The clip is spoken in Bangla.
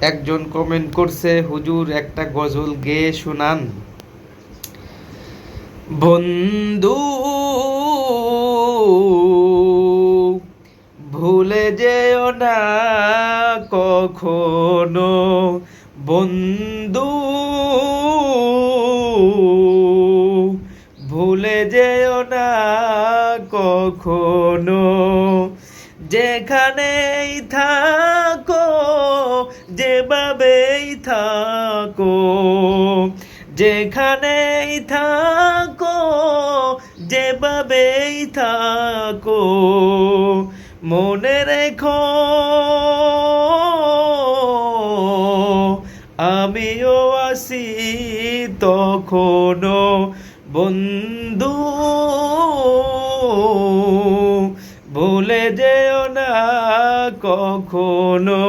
একজন কমেন্ট করছে, হুজুর, একটা গজল গেয়ে শোনান। বন্ধু, ভুলে যেও না কখনো। বন্ধু, ভুলে যেও না কখনো। যেখানেই থাকো যেভাবেই থাকো, যেখানেই থাকো, যেভাবেই থাকো, মনে রেখো, আমিও আসি তখনো বন্ধু, ভুলে যেও না কখনো।